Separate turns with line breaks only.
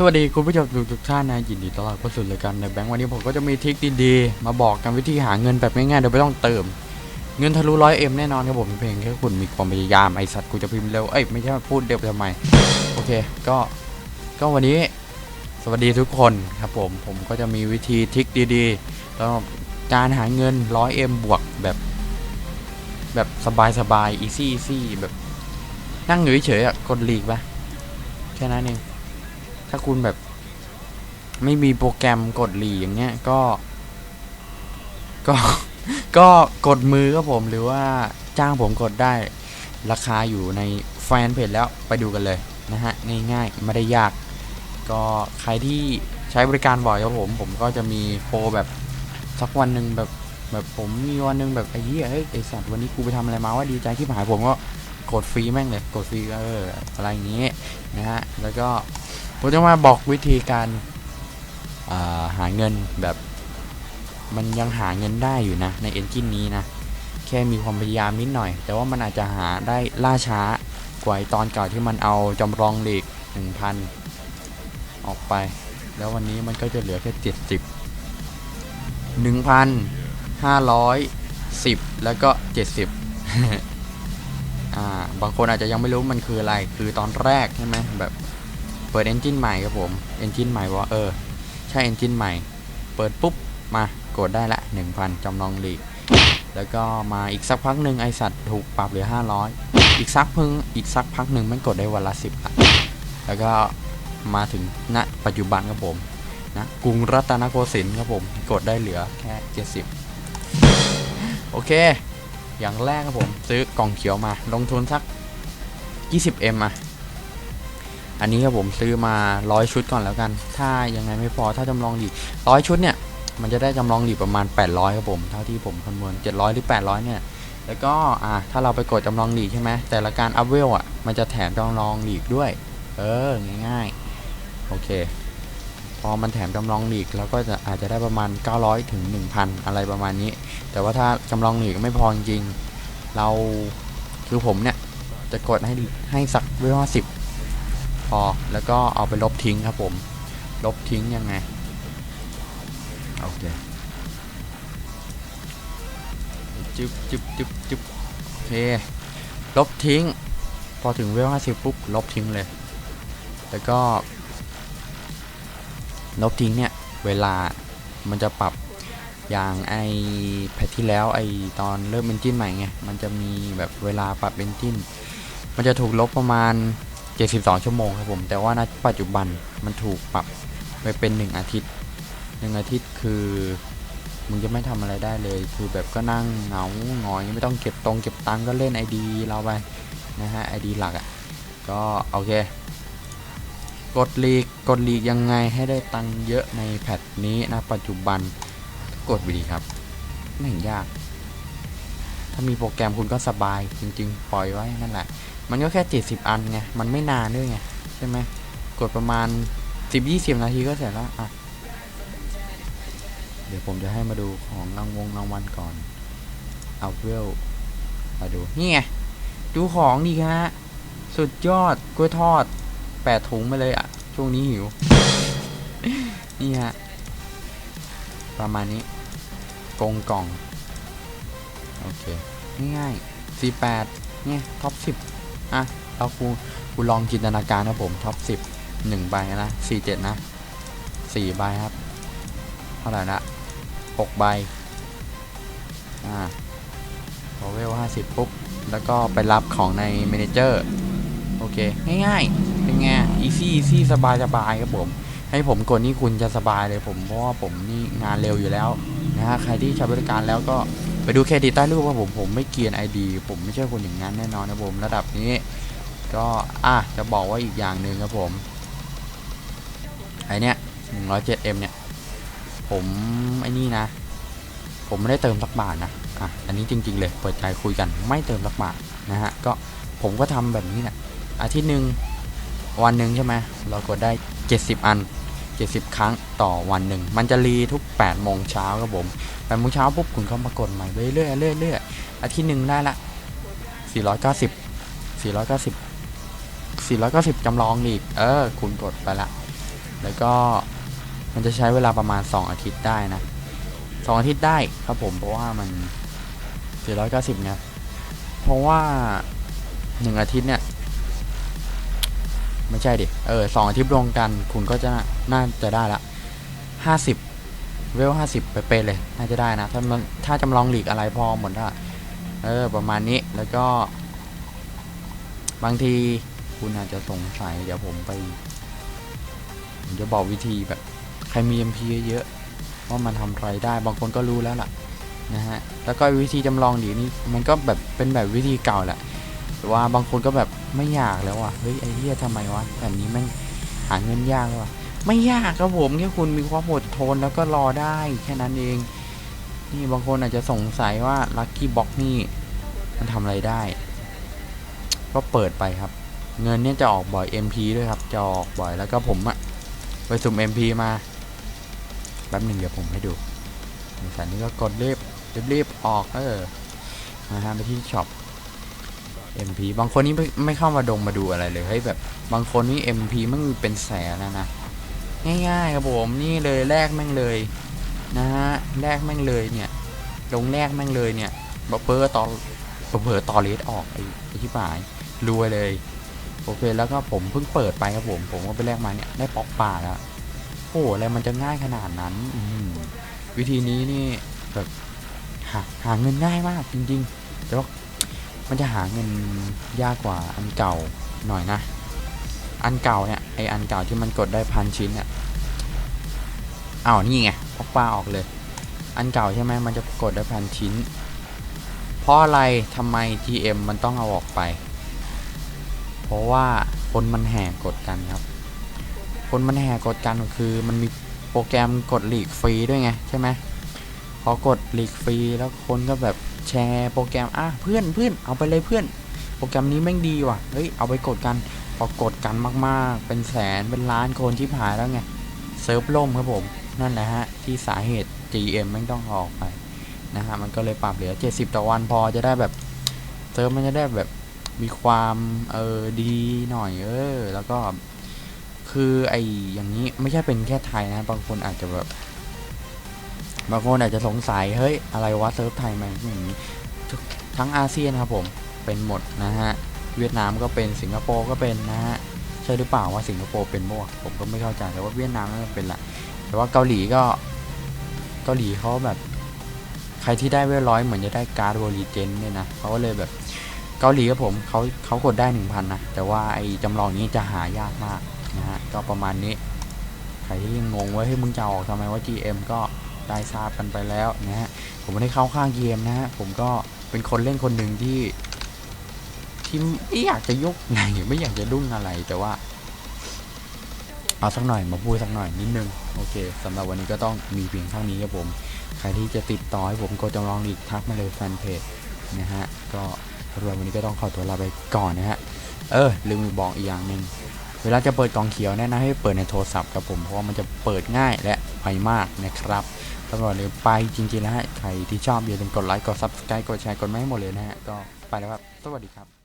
สวัสดีคุณผู้ชมทุกทุกท่านนะยินดีต้อนรับเข้าสู่รายการในแบงค์วันนี้ผมก็จะมีทริคดีๆ มาบอกกันวิธีหาเงินแบบง่ายๆโดยไม่ต้องเติม เงินทะลุร้อยเอ็มแน่นอนครับผมเพลงแค่คุณมีความพยายามไอสัตว์กูจะพิมพ์เร็วเอ้ยไม่ใช่พูดเร็วทำไมโอเคก็ก็วันนี้สวัสดีทุกคนครับผมผมก็จะมีวิธีทริคดีๆแล้วการหาเงินร้อยเอ็มบวกแบบ แบบสบายๆ easy easy แบบนั่งอยู่เฉยๆกดลีกไปแค่นั้นเอง ถ้าคุณแบบ ไม่มีโปรแกรมกดหลีอย่างเงี้ยก็ ก็ก็กดมือครับผมหรือว่าจ้างผมกดได้ราคาอยู่ในแฟนเพจแล้วไปดูกันเลยนะฮะง่ายๆไม่ได้ยาก ก็ใครที่ใช้บริการบ่อยครับผม ผมก็จะมีโปรแบบสักวันหนึ่งแบบแบบผมมีวันหนึ่งแบบไอ้เหี้ยเฮ้ยไอสัตว์วันนี้กูไปทำอะไรมาว่าดีใจที่หายผมก็กดฟรีแม่งเลยกดฟรีเอออะไรอย่างเงี้ยนะฮะแล้วก็ ผมจะมาบอกวิธีการาหาเงินแบบมันยังหาเงินได้อยู่นะ ในเอนจินนี้นะ แค่มีความพยายามนิดหน่อย แต่ว่ามันอาจจะหาได้ล่าช้ากว่าไอตอนเก่าที่มันเอาจำลองเหล็ก1,000 ออกไป แล้ววันนี้มันก็จะเหลือแค่ 70 1,510 แล้วก็ 70 อ่า บางคนอาจจะยังไม่รู้มันคืออะไร คือตอนแรกใช่ไหมแบบ ปิดเอนจินใหม่ครับผมเอนจินใหม่ว่าเออ ใช่เอนจินใหม่ เปิดปุ๊บ มากดได้ละ 1,000 จำลองลีก แล้วก็มาอีกสักพักหนึ่งไอสัตว์ถูกปรับเหลือ 500 อีกสักพึ่งอีกสักพักหนึ่งมันกดได้วันละ 10ละแล้วก็มาถึงณปัจจุบันครับผมนะกรุงรัตนโกสินทร์ครับผมกดได้เหลือแค่ 70 โอเค อย่างแรกครับผม ซื้อกล่องเขียวมาลงทุนสัก 20M อะ อันนี้ครับผมซื้อมาร้อยชุดก่อนแล้วกัน ถ้ายังไงไม่พอถ้าจำลองหลีกร้อยชุดเนี่ยมันจะได้จำลองหลีกประมาณ 800ครับผมเท่าที่ผมคำนวณ700 หรือ 800 เนี่ย แล้วก็อ่าถ้าเราไปกดจำลองหลีกใช่ไหมแต่ละการอัพเวลอะมันจะแถมจำลองหลีกด้วย เออง่ายๆโอเค พอมันแถมจำลองหลีกเราก็จะอาจจะได้ประมาณ 900 ถึง 1,000 อะไรประมาณนี้ แต่ว่าถ้าจำลองหลีกไม่พอจริงเราคือผมเนี่ยจะกดให้ให้สักเวลสิบ พอแล้วก็เอาไปลบทิ้งครับผม ลบทิ้งยังไง โอเคจึ๊บจึ๊บจึ๊บจึ๊บโอเค ลบทิ้ง พอถึงเวลห้าสิปุ๊บ ลบทิ้งเลย แล้วก็ ลบทิ้งเนี่ย เวลามันจะปรับอย่างไอแพทที่แล้วไอตอนเริ่มเอนจินใหม่ไง มันจะมีแบบเวลาปรับเอนจินมันจะถูกลบประมาณ 72 ชั่วโมงครับผม แต่ว่าณปัจจุบันมันถูกปรับไปเป็น 1 อาทิตย์1อาทิตย์คือมึงจะไม่ทำอะไรได้เลย คือแบบก็นั่งเหงาหงอยไม่ต้องเก็บตรงเก็บตังค์ก็เล่น ID เราไปนะฮะ ID หลักอะ่ะ ก็โอเค กดลีกกดลีกยังไงให้ได้ตังค์เยอะในแพทนี้นะปัจจุบันกดวิธีครับไม่ยาก ถ้ามีโปรแกรมคุณก็สบายจริง ๆ ปล่อยไว้นั่นแหละ มันก็แค่ 70 อันไง มันไม่นานด้วยไง ใช่ไหมกดประมาณ 10-20 นาทีก็เสร็จแล้วอะเดี๋ยวผมจะให้มาดูของรางวงรางวัลก่อน เอาเวลมาดู นี่ไง ดูของดีฮะ สุดยอดกล้วยทอด8ถุงไปเลยอะช่วงนี้หิว นี่ฮะ ประมาณนี้ กงกล่อง โอเค ง่ายๆ48เนี่ยท็อป10อะเรากูกูลองจินตนาการนะผมท็อปสิบหนึ่งใบนะสี่เจ็ดนะสี่ใบครับ เท่าไหร่ละหกใบ อ่าพอเวลห้าสิบปุ๊บ แล้วก็ไปรับของในเมนเจอร์โอเค ง่ายๆ เป็นไงอีซี่อีซี่สบายสบายครับผม ให้ผมกดนี่คุณจะสบายเลยผม เพราะว่าผมนี่งานเร็วอยู่แล้วนะฮะ ใครที่ใช้บริการแล้วก็ ไปดูเครดิตใต้รูปว่าผมผมไม่เกียนไอดีผมไม่ใช่คนอย่างนั้นแน่นอนนะผมระดับนี้ก็อะจะบอกว่าอีกอย่างหนึ่งครับผมไอเนี้ย 107M เนี่ย ผมไอ้นี่นะ ผมไม่ได้เติมสักบาทนะอะอันนี้จริง ๆ เลยเปิดใจคุยกันไม่เติมสักบาทนะฮะก็ผมก็ทำแบบนี้แหละอาทิตย์หนึ่งวันหนึ่งใช่ไหมเรากดได้ 70 อัน 70 ครั้งต่อวันหนึ่ง มันจะรีทุก 8 โมงเช้าครับผม8โมงเช้าปุ๊บคุณก็มากดใหม่ไปเรื่อยๆเรื่อยเรื่อยอาทิตย์หนึ่งได้ละ 490 490 490 จำลองอีก เออ คุณกดไปละ แล้วก็มันจะใช้เวลาประมาณ 2 อาทิตย์ได้นะสองอาทิตย์ได้ครับผม เพราะว่ามัน 490ไงเพราะว่า 1 อาทิตย์เนี่ย ไม่ใช่ดิ เออสองอาทิตย์รวมกัน คุณก็จะน่าจะได้ละห้าสิบเวลห้าสิบไปเป็นเลย น่าจะได้นะ ถ้ามันถ้าจำลองหลีกอะไรพอหมดละเออ ประมาณนี้แล้วก็ บางทีคุณอาจจะสงสัย เดี๋ยวผมไป ผมจะบอกวิธีแบบ ใครมี MP เยอะๆว่ามันทำอะไรได้ บางคนก็รู้แล้วล่ะนะฮะ แล้วก็วิธีจำลองหลีกนี่มันก็แบบเป็นแบบวิธีเก่าแหละ แต่ว่าบางคนก็แบบไม่อยากแล้วอะเฮ้ยไอ้เหี้ยทำไมวะแบบนี้ม่งหาเงินยากแล้วะไม่ยากครับผมแค่คุณมีความอดทนแล้วก็รอได้แค่นั้นเอง นี่บางคนอาจจะสงสัยว่าลัคกี้บ็อกนี่มันทำอะไรได้ ก็เปิดไปครับ เงินเนี่ยจะออกบ่อย MP ด้วยครับจะออกบ่อยแล้วก็ผมอะไปสุ่ม MP มาแป๊บหนึ่งเดี๋ยวผมให้ดูแต่นี่ก็กดรีบรีบออกเออมาฮะไปที่ช็อป MP บางคนนี่ไม่ไม่เข้ามาดงมาดูอะไรเลยเฮ้ยแบบบางคนนี่ MP มันมีเป็นแสนนะนะง่ายๆครับผมนี่เลยแลกแม่งเลยนะฮะแลกแม่งเลยเนี่ยลงแลกแม่งเลยเนี่ยบัฟเฟอร์ตอนเผลอๆตอเลสออกไอ้ไอ้ที่ปายรวยเลยโอเคแล้วก็ผมเพิ่งเปิดไปครับผมผมก็ไปแลกมาเนี่ยได้ปอกป่าแล้วโอ้อะไรมันจะง่ายขนาดนั้นวิธีนี้นี่แบบหาหาเงินง่ายมากจริงๆแต่ว่า มันจะหาเงินยากกว่าอันเก่าหน่อยนะ อันเก่าเนี่ยไออันเก่าที่มันกดได้พันชิ้นเนี่ยอ้าวนี่ไงพอกปลาออกเลย อันเก่าใช่ไหมมันจะกดได้พันชิ้น เพราะอะไรทำไม GM มันต้องเอาออกไป เพราะว่าคนมันแห่กดกันครับ คนมันแห่กดกันคือมันมีโปรแกรมกดหลีกฟรีด้วยไงใช่ไหมพอกดหลีกฟรีแล้วคนก็แบบ แชร์โปรแกรมอะเพื่อนเพื่อนเอาไปเลยเพื่อน โปรแกรมนี้แม่งดีว่ะเฮ้ยเอาไปกดกันพอกดกันมากๆ เป็นแสนเป็นล้านคนที่ผ่านแล้วไงเซิร์ฟล่มครับผม นั่นแหละฮะ ที่สาเหตุ GM แม่งต้องออกไปนะฮะมันก็เลยปรับเหลือ 70 ต่อวันพอจะได้แบบเซิร์ฟมันจะได้แบบมีความเออดีหน่อยเออ แล้วก็คือไออย่างนี้ไม่ใช่เป็นแค่ไทยนะ บางคนอาจจะแบบ บางคนอาจจะสงสัย เฮ้ย อะไรวะเซิร์ฟไทยมันอย่างนี้ทั้งอาเซียนครับผม เป็นหมดนะฮะ เวียดนามก็เป็นสิงคโปร์ก็เป็นนะฮะ ใช่หรือเปล่าว่าสิงคโปร์เป็นบ้างผมก็ไม่เข้าใจแต่ว่าเวียดนามก็เป็นแหละแต่ว่าเกาหลีก็เกาหลีเขาแบบ ใครที่ได้เวลร้อยเหมือนจะได้การ์ดวอลีเจนเนี่ยนะเขาก็เลยแบบเกาหลีครับผมเขาเขากดได้หนึ่งพันนะ แต่ว่าไอ้จำลองนี้จะหายากมากนะฮะก็ประมาณนี้ ใครที่ยังงงว่าเฮ้ยมึงจะออกทำไมว่า GM ก็ ได้ทราบกันไปแล้วนะฮะผมไม่ได้เข้าข้างเกมนะฮะผมก็เป็นคนเล่นคนหนึ่งที่ที่ไม่อยากจะยุกไหนไม่อยากจะรุ่งอะไรแต่ว่า เอาสักหน่อยมาพูดสักหน่อยนิดนึงโอเคสำหรับวันนี้ก็ต้องมีเพียงเท่านี้ครับผม ใครที่จะติดต่อให้ผมกดจำลองอีกทักมาเลยแฟนเพจนะฮะก็สำหรับวันนี้ก็ต้องขอตัวลาไปก่อนนะฮะเออลืมบอกอีกอย่างหนึ่งเวลาจะเปิดกล่องเขียวเนี่ยนะให้เปิดในโทรศัพท์ครับผมเพราะว่ามันจะเปิดง่ายและไวมากนะครับ สำหรับวันนี้ไปจริงๆแล้วฮะ ใครที่ชอบอย่าลืมกดไลค์ กด subscribe กดแชร์ กดไม่ให้หมดเลยนะฮะ ก็ไปแล้วครับ สวัสดีครับ